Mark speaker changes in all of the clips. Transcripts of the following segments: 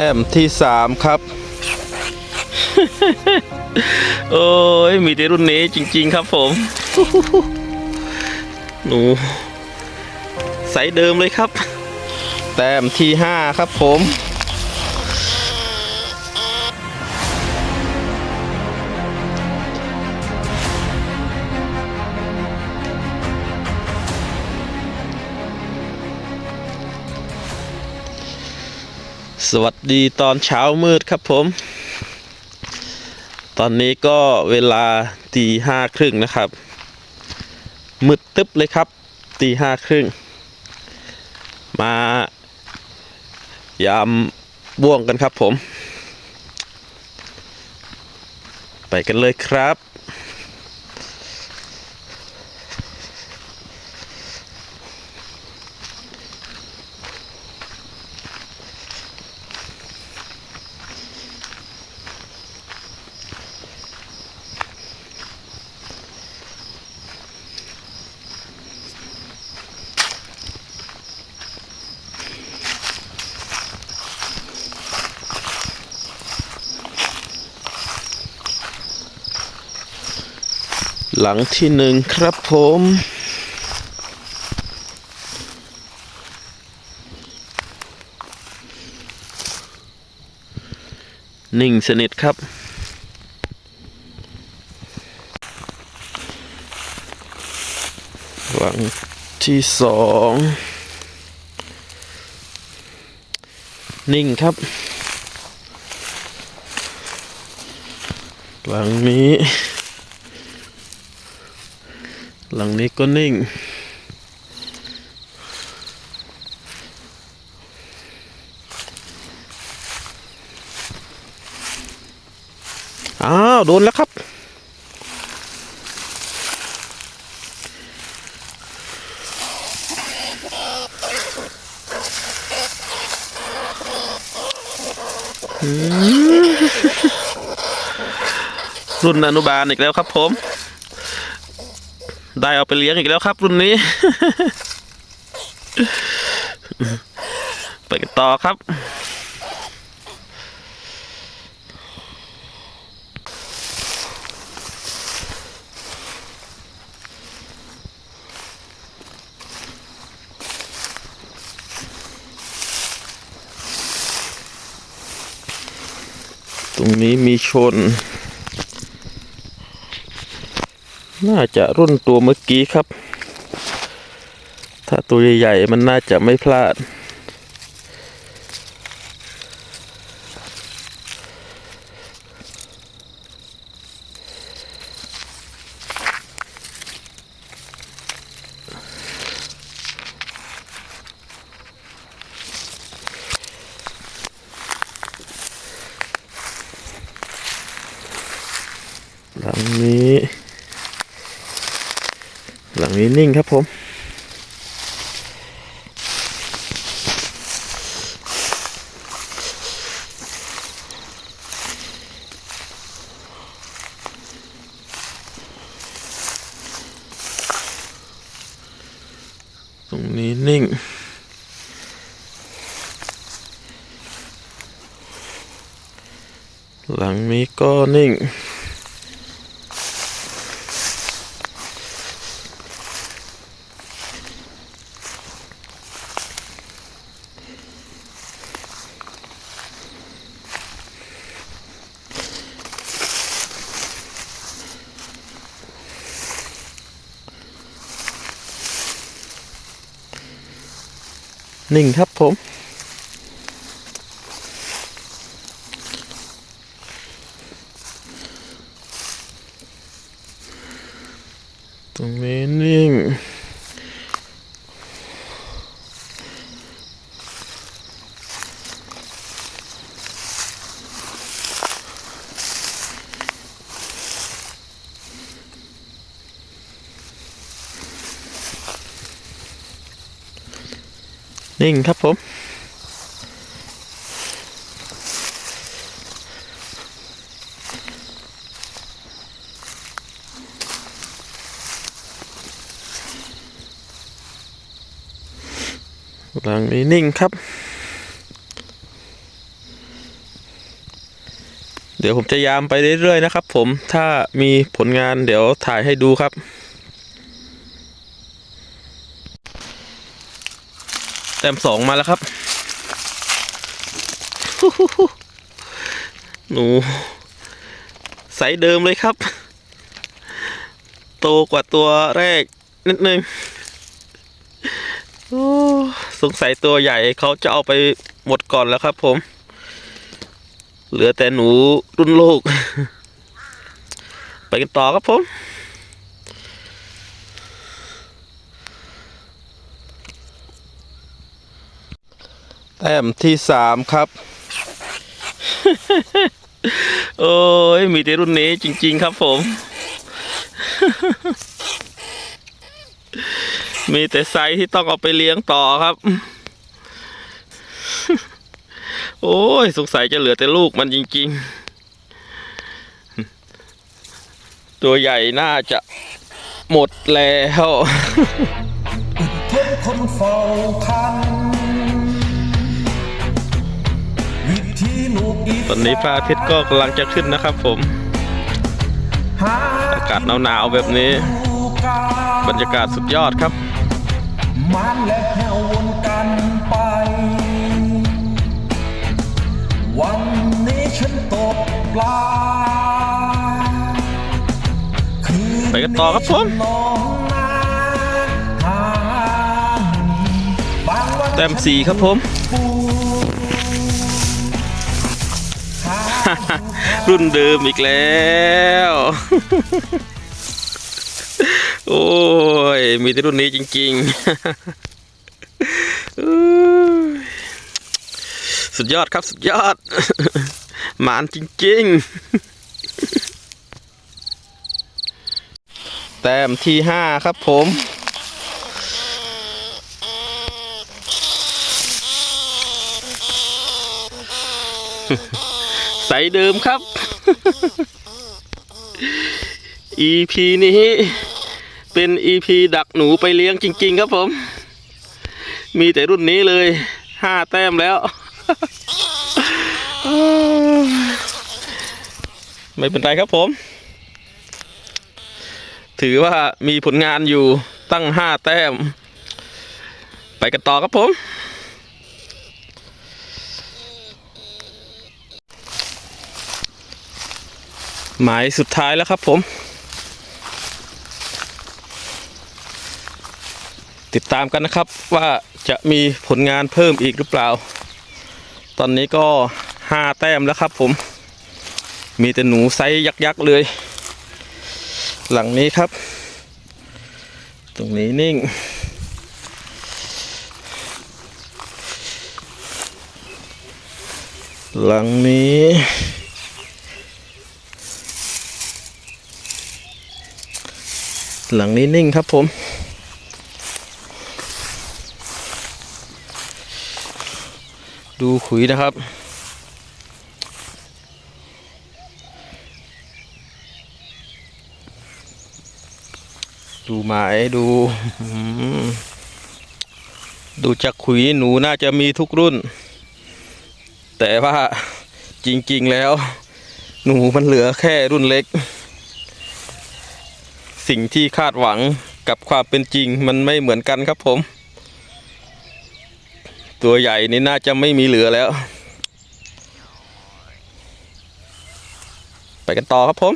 Speaker 1: ต้มที่สามครับ โอ้ย มีแต่รุ่นนี้จริง ๆ ครับผม หนูไซส์เดิมเลยครับ แต้มที่ห้าครับผม สวัสดีตอนเช้ามืดครับผม ตอนนี้ก็เวลาตีห้าครึ่งนะครับ มืดตึ๊บเลยครับ ตีห้าครึ่ง มายามบ่วงกันครับผม ไปกันเลยครับ หลังที่หนึ่งครับผม นิ่งสนิทครับ หลังที่สอง นิ่งครับ หลังนี้ หลังนี้ก็นิ่ง อ้าว โดนแล้วครับ รุ่นอนุบาลอีกแล้วครับผม ได้เอาไปเลี้ยงอีกแล้วครับ รุ่นนี้ ไปกันต่อครับ ตรงนี้มีชน น่าจะรุ่นตัวเมื่อกี้ครับ ถ้าตัวใหญ่ๆมันน่าจะไม่พลาด หลังนี้ นิ่งครับผม ตรงนี้นิ่งหลังนี้ก็นิ่ง หนึ่งครับผม ตรงนี้นิ่ง นิ่งครับผม หลังนี้นิ่งครับ เดี๋ยวผมจะยามไปเรื่อยๆนะครับผม ถ้ามีผลงานเดี๋ยวถ่ายให้ดูครับ แต้มสองมาแล้วครับ หนูไซส์เดิมเลยครับ โตกว่าตัวแรกนิดนึงโอ้สงสัยตัวใหญ่เขาจะเอาไปหมดก่อนแล้วครับผม เหลือแต่หนูรุ่นลูก ไปกันต่อครับผม ต้มที่สามครับ โอ้ย มีแต่รุ่นนี้จริง ๆ ครับผม มีแต่ไซส์ที่ต้องเอาไปเลี้ยงต่อครับ โอ้ย สงสัยจะเหลือแต่ลูกมันจริง ๆ ตัวใหญ่น่าจะหมดแล้ว
Speaker 2: ทนคนเฝ้าคัน
Speaker 1: ตอนนี้พระอาทิตย์ก็กำลังจะขึ้นนะครับผม
Speaker 2: หา
Speaker 1: อากาศหนาวๆแบบนี้
Speaker 2: ดูกา
Speaker 1: บรรยากาศสุดยอดครับ
Speaker 2: มันและแหววนกันไป วันนี้ฉันตกปลาคืน
Speaker 1: ไปกันต่อครับผม
Speaker 2: นอนนาหางบางวัน
Speaker 1: แต้มสี่ครับผม รุ่นเดิมอีกแล้ว โอ้ย มีแต่รุ่นนี้จริงๆอุ้ยสุดยอดครับสุดยอด หมานจริงๆ แต้มที่ห้าครับผมใสเดิมครับ EP นี้ เป็น EP ดักหนูไปเลี้ยงจริง ๆ ครับผม มีแต่รุ่นนี้เลยห้าแต้มแล้ว ไม่เป็นไรครับผม ถือว่ามีผลงานอยู่ตั้งห้าแต้ม ไปกันต่อครับผม หมายสุดท้ายแล้วครับผม ติดตามกันนะครับว่าจะมีผลงานเพิ่มอีกหรือเปล่า ตอนนี้ก็ห้าแต้มแล้วครับผม มีแต่หนูไซส์ยักษ์ๆเลย หลังนี้ครับ ตรงนี้นิ่งหลังนี้ หลังนี้นิ่งครับผม ดูขุยนะครับ ดูหมายดู ดูจากขุยหนูน่าจะมีทุกรุ่น แต่ว่าจริงๆแล้ว หนูมันเหลือแค่รุ่นเล็ก สิ่งที่คาดหวังกับความเป็นจริงมันไม่เหมือนกันครับผม ตัวใหญ่นี่น่าจะไม่มีเหลือแล้ว ไปกันต่อครับผม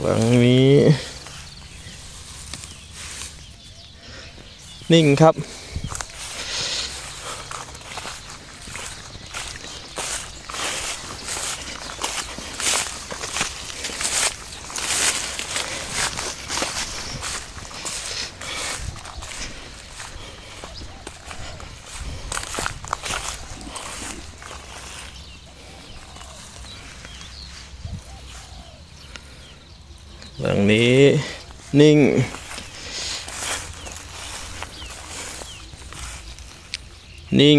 Speaker 1: หลังนี้ นิ่งครับ นี้นิ่ง นิ่ง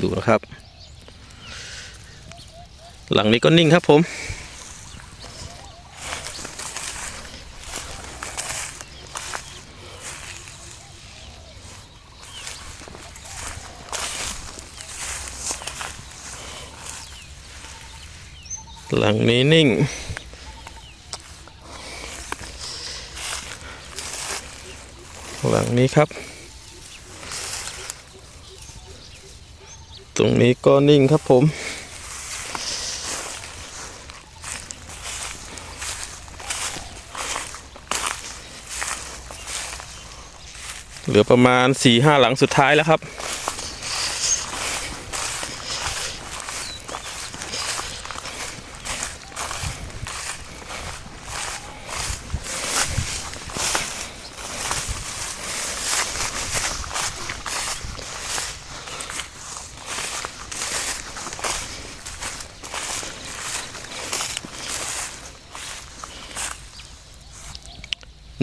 Speaker 1: ดูนะครับ หลังนี้ก็นิ่งครับผม หลังนี้นิ่ง หลังนี้ครับ ตรงนี้ก็นิ่งครับผม เหลือประมาณสี่ห้าหลังสุดท้ายแล้วครับ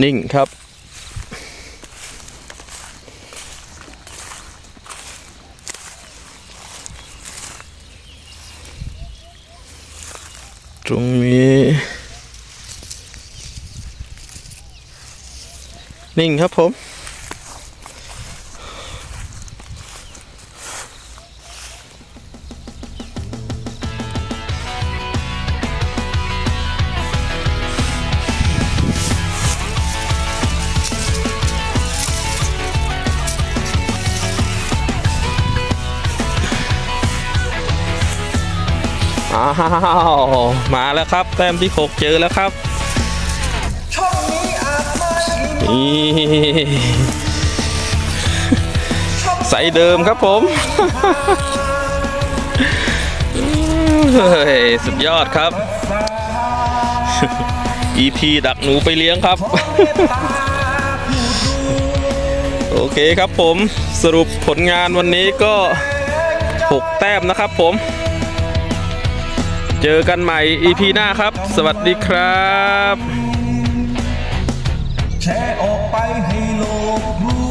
Speaker 1: นิ่งครับ ตรงนี้ นิ่งครับผม อ้าวมาแล้วครับ แต้มที่6เจอแล้วครับ
Speaker 2: ช่องนี้อาจไม่
Speaker 1: นี่ใส่เดิมครับผมเฮ้ยสุดยอดครับ EP ดักหนูไปเลี้ยงครับ โอเคครับผมสรุปผลงานวันนี้ก็ 6 แต้มนะครับผม เจอกันใหม่ EP หน้าครับ สวัสดีครับ
Speaker 2: แชร์ออกไปให้โลกรู้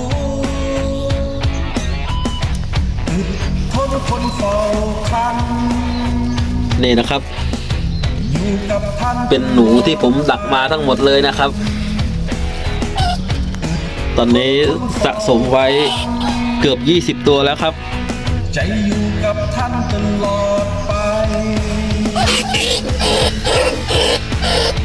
Speaker 2: อึดทนคนเฝ้าคัน
Speaker 3: นี่นะครับ
Speaker 2: อยู่กับท่าน
Speaker 3: เป็นหนูที่ผมดักมาทั้งหมดเลยนะครับ ตอนนี้สะสมไว้เกือบ 20 ตัวแล้วครับ
Speaker 2: ใจอยู่กับท่านตลอด Ha ha ha!